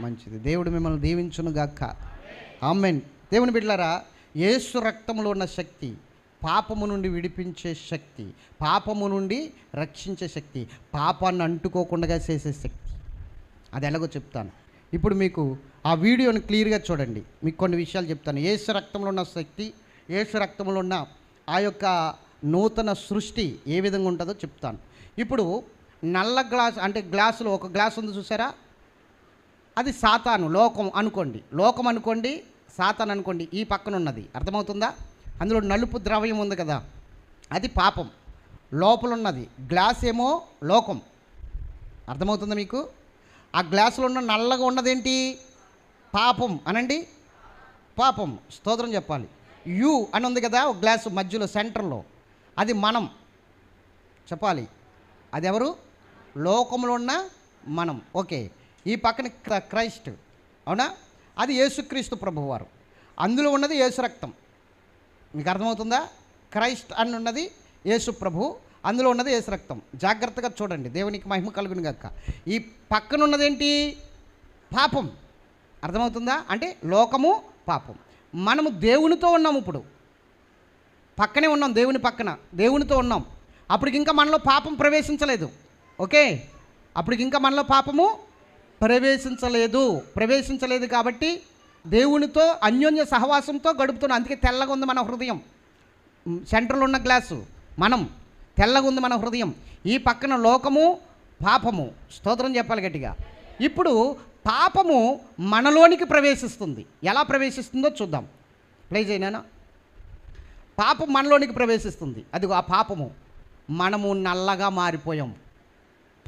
మంచిది. దేవుడు మిమ్మల్ని దీవించును గాక ఆమెన్. దేవుని బిడ్డలారా యేసు రక్తంలో ఉన్న శక్తి పాపము నుండి విడిపించే శక్తి పాపము నుండి రక్షించే శక్తి పాపాన్ని అంటుకోకుండా చేసే శక్తి. అది ఎలాగో చెప్తాను. ఇప్పుడు మీకు ఆ వీడియోని క్లియర్గా చూడండి. మీకు కొన్ని విషయాలు చెప్తాను. ఏసు రక్తంలో ఉన్న శక్తి ఏసు రక్తంలో ఉన్న ఆ యొక్క నూతన సృష్టి ఏ విధంగా ఉంటుందో చెప్తాను. ఇప్పుడు నల్ల గ్లాస్ అంటే గ్లాసులో ఒక గ్లాస్ ఉంది చూసారా? అది సాతాను లోకం అనుకోండి. లోకం అనుకోండి సాతాన్ అనుకోండి ఈ పక్కన ఉన్నది అర్థమవుతుందా? అందులో నలుపు ద్రవ్యం ఉంది కదా. అది పాపం. లోపల ఉన్నది గ్లాస్ ఏమో లోకం. అర్థమవుతుందా మీకు? ఆ గ్లాసులో ఉన్న నల్లగా ఉన్నదేంటి? పాపం అనండి? పాపం. స్తోత్రం చెప్పాలి. యు అని ఉంది కదా ఒక గ్లాసు మధ్యలో సెంటర్లో. అది మనం. చెప్పాలి. అది ఎవరు లోకంలో ఉన్న మనం. ఓకే. ఈ పక్కన క్ర- క్రైస్ట్. అవునా? అది యేసుక్రీస్తు ప్రభువారు. అందులో ఉన్నది యేసు రక్తం. మీకు అర్థమవుతుందా? క్రైస్ట్ అని ఉన్నది యేసు ప్రభు అందులో ఉన్నది యేసు రక్తం. జాగ్రత్తగా చూడండి దేవునికి మహిమ కలుగును గక్క ఈ పక్కన ఉన్నదేంటి పాపం. అర్థమవుతుందా? అంటే లోకము పాపం. మనము దేవునితో ఉన్నాము ఇప్పుడు. పక్కనే ఉన్నాం దేవుని పక్కన. దేవునితో ఉన్నాం. అప్పటికి ఇంకా మనలో పాపం ప్రవేశించలేదు. ఓకే? అప్పటికి ఇంకా మనలో పాపము ప్రవేశించలేదు. ప్రవేశించలేదు కాబట్టి దేవునితో అన్యోన్య సహవాసంతో గడుపుతున్నాం అందుకే తెల్లగా ఉంది మన హృదయం. సెంటర్లో ఉన్న గ్లాసు. మనం తెల్లగా ఉంది మన హృదయం. ఈ పక్కన లోకము పాపము. స్తోత్రం చెప్పాలి గట్టిగా. ఇప్పుడు పాపము మనలోనికి ప్రవేశిస్తుంది. ఎలా ప్రవేశిస్తుందో చూద్దాం. ప్లే చేయనా పాపం మనలోనికి ప్రవేశిస్తుంది. అదిగో ఆ పాపము. మనము నల్లగా మారిపోయాం.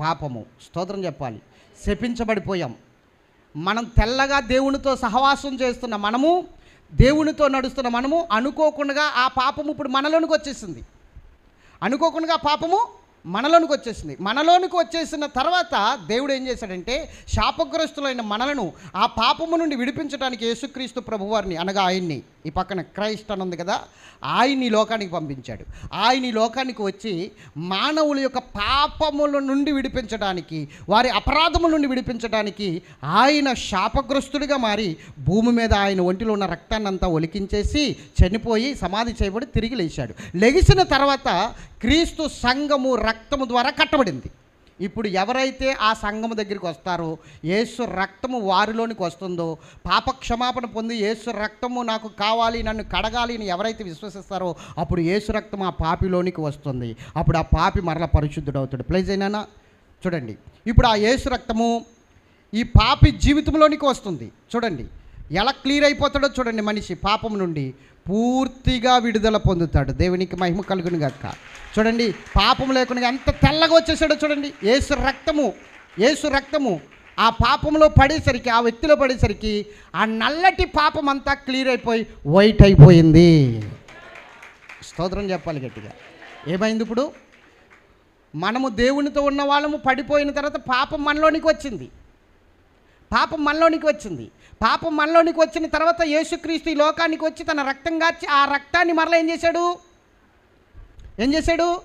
పాపము. స్తోత్రం చెప్పాలి. శపించబడిపోయాం. మనం తెల్లగా దేవునితో సహవాసం చేస్తున్న మనము దేవునితో నడుస్తున్న మనము అనుకోకుండా ఆ పాపము ఇప్పుడు మనలోనికి వచ్చేసింది. అనుకోకుండా ఆ పాపము మనలోనికి వచ్చేసింది. మనలోనికి వచ్చేసిన తర్వాత దేవుడు ఏం చేశాడంటే శాపగ్రస్తులైన మనలను ఆ పాపము నుండి విడిపించడానికి యేసుక్రీస్తు ప్రభువారిని అనగా ఆయన్ని. ఈ పక్కన క్రైస్ట్ అని ఉంది కదా ఆయన్ని లోకానికి పంపించాడు. ఆయన ఈ లోకానికి వచ్చి మానవుల యొక్క పాపముల నుండి విడిపించడానికి వారి అపరాధముల నుండి విడిపించడానికి ఆయన శాపగ్రస్తుడిగా మారి భూమి మీద ఆయన ఒంటిలో ఉన్న రక్తాన్ని అంతా ఒలికించేసి చనిపోయి సమాధి చేయబడి తిరిగి లేచాడు. లెగిసిన తర్వాత క్రీస్తు సంఘము రక్తము ద్వారా కట్టబడింది. ఇప్పుడు ఎవరైతే ఆ సంఘము దగ్గరికి వస్తారో యేసు రక్తము వారిలోనికి వస్తుందో పాప క్షమాపణ పొంది యేసు రక్తము నాకు కావాలి నన్ను కడగాలి అని ఎవరైతే విశ్వసిస్తారో అప్పుడు యేసు రక్తం ఆ పాపిలోనికి వస్తుంది. అప్పుడు ఆ పాపి మరల పరిశుద్ధుడవుతాడు ప్లేజ్ అయినా చూడండి. ఇప్పుడు ఆ యేసు రక్తము ఈ పాపి జీవితంలోనికి వస్తుంది. చూడండి. ఎలా క్లియర్ అయిపోతాడో చూడండి మనిషి పాపం నుండి. పూర్తిగా విడుదల పొందుతాడు. దేవునికి మహిమ కలుగును గక్క చూడండి పాపం లేకుండా ఎంత తెల్లగా వచ్చేసాడో చూడండి. ఏసు రక్తము ఏసు రక్తము ఆ పాపంలో పడేసరికి ఆ వ్యక్తిలో పడేసరికి ఆ నల్లటి పాపం అంతా క్లియర్ అయిపోయి వైట్ అయిపోయింది. స్తోత్రం చెప్పాలి గట్టిగా. ఏమైంది ఇప్పుడు? మనము దేవునితో ఉన్న వాళ్ళము పడిపోయిన తర్వాత పాపం మనలోనికి వచ్చింది. పాపం మనలోనికి వచ్చింది. పాపం మనలోనికి వచ్చిన తర్వాత యేసుక్రీస్తు ఈ లోకానికి వచ్చి తన రక్తం గార్చి ఆ రక్తాన్ని మరలా ఏం చేశాడు? ఏం చేశాడు?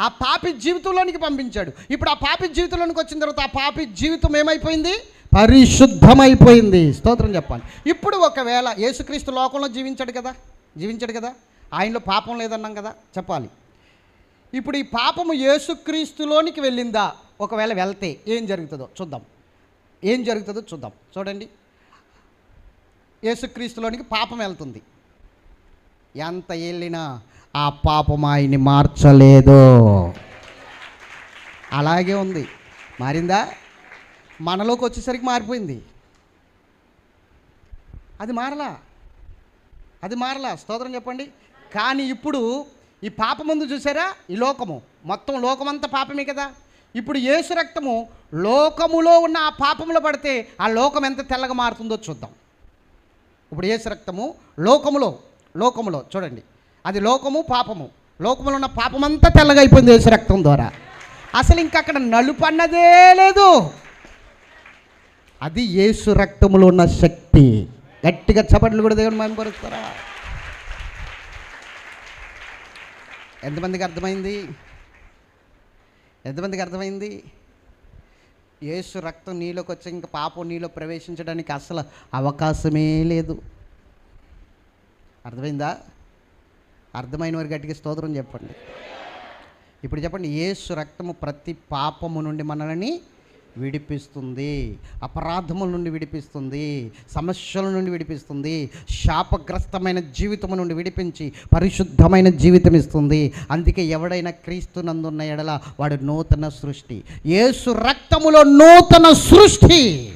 ఆ పాపి జీవితంలోనికి పంపించాడు. ఇప్పుడు ఆ పాపి జీవితంలోనికి వచ్చిన తర్వాత ఆ పాపి జీవితం ఏమైపోయింది? పరిశుద్ధమైపోయింది. స్తోత్రం చెప్పాలి. ఇప్పుడు ఒకవేళ యేసుక్రీస్తు లోకంలో జీవించాడు కదా? జీవించాడు కదా? ఆయనలో పాపం లేదన్నాం కదా? చెప్పాలి. ఇప్పుడు ఈ పాపము యేసుక్రీస్తులోనికి వెళ్ళిందా? ఒకవేళ వెళ్తే ఏం జరుగుతుందో చూద్దాం. ఏం జరుగుతుందో చూద్దాం. చూడండి. యేసుక్రీస్తులోనికి పాపం వెళ్తుంది. ఎంత వెళ్ళినా ఆ పాపం ఆయన్ని మార్చలేదు. అలాగే ఉంది. మారిందా? మనలోకి వచ్చేసరికి మారిపోయింది. అది మారలా? అది మారలా? స్తోత్రం చెప్పండి. కానీ ఇప్పుడు ఈ పాపం ముందు చూసారా? ఈ లోకము. మొత్తం లోకమంతా పాపమే కదా? ఇప్పుడు యేసు రక్తము లోకములో ఉన్న ఆ పాపంలో పడితే ఆ లోకం ఎంత తెల్లగా మారుతుందో చూద్దాం. ఇప్పుడు యేసు రక్తము లోకములో లోకములో చూడండి. అది లోకము పాపము. లోకములో ఉన్న పాపమంతా తెల్లగా అయిపోయింది యేసు రక్తం ద్వారా. అసలు ఇంకా అక్కడ నలుపు అన్నదే లేదు. అది యేసు రక్తములో ఉన్న శక్తి. గట్టిగా చపట్లు కూడా దేవుని మహిమపరుస్తారా? ఎంతమందికి అర్థమైంది? ఎంతమందికి అర్థమైంది? యేసు రక్తం నీలోకి వచ్చి ఇంకా పాపం నీలో ప్రవేశించడానికి అసలు అవకాశమే లేదు. అర్థమైందా? అర్థమైన వారి గట్టికి స్తోత్రం చెప్పండి. ఇప్పుడు చెప్పండి యేసు రక్తము ప్రతి పాపము నుండి మనల్ని విడిపిస్తుంది. అపరాధముల నుండి విడిపిస్తుంది. సమస్యల నుండి విడిపిస్తుంది. శాపగ్రస్తమైన జీవితము నుండి విడిపించి పరిశుద్ధమైన జీవితం ఇస్తుంది. అందుకే ఎవడైనా క్రీస్తునందున్న ఎడల వాడు నూతన సృష్టి. యేసు రక్తములో నూతన సృష్టి.